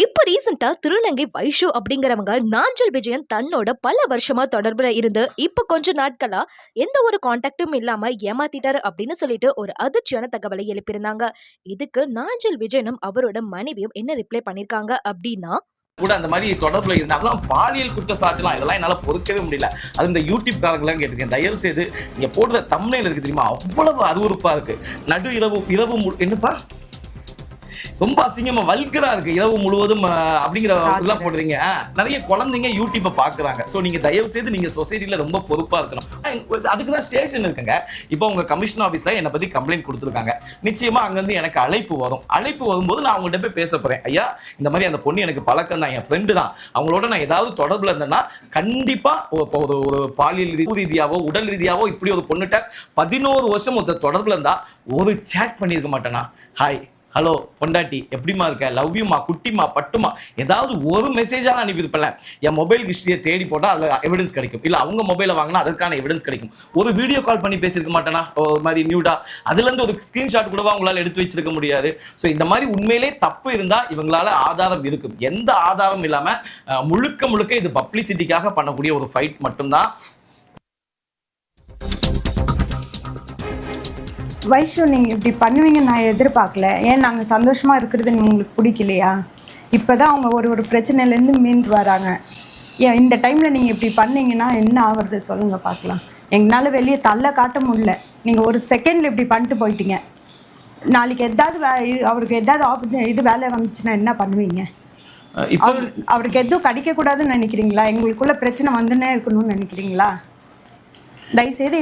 இப்போ ரீசெண்டா திருநங்கை வைஷு அப்படிங்கிறவங்க நாஞ்சல் விஜயன் தன்னோட பல வருஷமா தொடர்புல இருந்து இப்போ கொஞ்ச நாட்களா எந்த ஒரு கான்டாக்டும் இல்லாம ஏமாத்திட்டாரு அப்படின்னு சொல்லிட்டு ஒரு அதிர்ச்சியான தகவலை எழுப்பியிருந்தாங்க. இதுக்கு நாஞ்சல் விஜயனும் அவரோட மனைவியும் என்ன ரிப்ளை பண்ணிருக்காங்க அப்படின்னா கூட அந்த மாதிரி தொடர்புல இருந்தாலும் பாலியல் குற்றச்சாட்டுலாம் இதெல்லாம் என்னால பொறுக்கவே முடியல. அது இந்த யூடியூப் காரங்களாம் கேட்டுக்கேன் தயவு செய்து நீங்க போடுற தம்னையில் இருக்கு தெரியுமா? அவ்வளவு அருவருப்பா இருக்கு. நடு இரவு இரவு என்னப்பா? ரொம்ப அசிங்கமா வல்கரா இருக்கு. இரவு முழுவதும் அப்படிங்கிற இதெல்லாம் போடுறீங்க. நிறைய குழந்தைங்க யூடியூப்பை பாக்குறாங்க. சோ நீங்க தயவு செய்து நீங்க சொசைட்டில ரொம்ப பொறுப்பா இருக்கணும். அதுக்கு தான் ஸ்டேஷன் இருக்குங்க. இப்போ உங்க கமிஷன் ஆபீஸ்ல என்னை பத்தி கம்ப்ளைண்ட் கொடுத்துருக்காங்க. நிச்சயமா அங்க இருந்து எனக்கு அழைப்பு வரும். அழைப்பு வரும்போது நான் அவங்கள்ட்ட போய் பேச போறேன். ஐயா இந்த மாதிரி அந்த பொண்ணு எனக்கு பழக்கம் தான். என் ஃப்ரெண்டு தான். அவங்களோட நான் ஏதாவது தொடர்புல இருந்தேன்னா கண்டிப்பா ஒரு ஒரு பாலியல் ரீதியாவோ உடல் ரீதியாவோ இப்படி ஒரு பொண்ணுகிட்ட பதினோரு வருஷம் ஒருத்தர் தொடர்புல இருந்தா ஒரு சேட் பண்ணியிருக்க மாட்டேனா? ஹாய் ஹலோ பொண்டாட்டி எப்படிமா இருக்க? லவ் யூமா குட்டிமா பட்டுமா ஏதாவது ஒரு மெசேஜாக அனுப்பியிருப்பேன் என் மொபைல் ஹிஸ்டரியை தேடி போட்டால் அதில் எவிடன்ஸ் கிடைக்கும். இல்லை அவங்க மொபைலை வாங்கினா அதற்கான எவிடன்ஸ் கிடைக்கும். ஒரு வீடியோ கால் பண்ணி பேசியிருக்க மாட்டேனா? ஒரு மாதிரி நியூடா அதுலேருந்து ஒரு ஸ்க்ரீன்ஷாட் கூடவா உங்களால் எடுத்து வச்சிருக்க முடியாது. ஸோ இந்த மாதிரி உண்மையிலே தப்பு இருந்தால் இவங்களால ஆதாரம் இருக்கும். எந்த ஆதாரம் இல்லாமல் முழுக்க முழுக்க இது பப்ளிசிட்டிக்காக பண்ணக்கூடிய ஒரு ஃபைட் மட்டும்தான் வைஷு நீங்கள் இப்படி பண்ணுவீங்கன்னு நான் எதிர்பார்க்கல. ஏன் நாங்கள் சந்தோஷமாக இருக்கிறது உங்களுக்கு பிடிக்கலையா? இப்போ தான் அவங்க ஒரு ஒரு பிரச்சனையிலேருந்து மீண்டு வராங்க. ஏன் இந்த டைமில் நீங்கள் இப்படி பண்ணீங்கன்னா என்ன ஆகுறது? சொல்லுங்கள் பார்க்கலாம். எங்களால் வெளியே தள்ள காட்ட முடியல. நீங்கள் ஒரு செகண்டில் இப்படி பண்ணிட்டு போயிட்டீங்க. நாளைக்கு எதாவது அவருக்கு எதாவது ஆப்பர்ச்சு இது வேலை வந்துச்சுன்னா என்ன பண்ணுவீங்க? அவருக்கு எதுவும் கிடைக்கக்கூடாதுன்னு நினைக்கிறீங்களா? எங்களுக்குள்ள பிரச்சனை வந்துன்னே இருக்கணும்னு நினைக்கிறீங்களா? தயவுசெய்து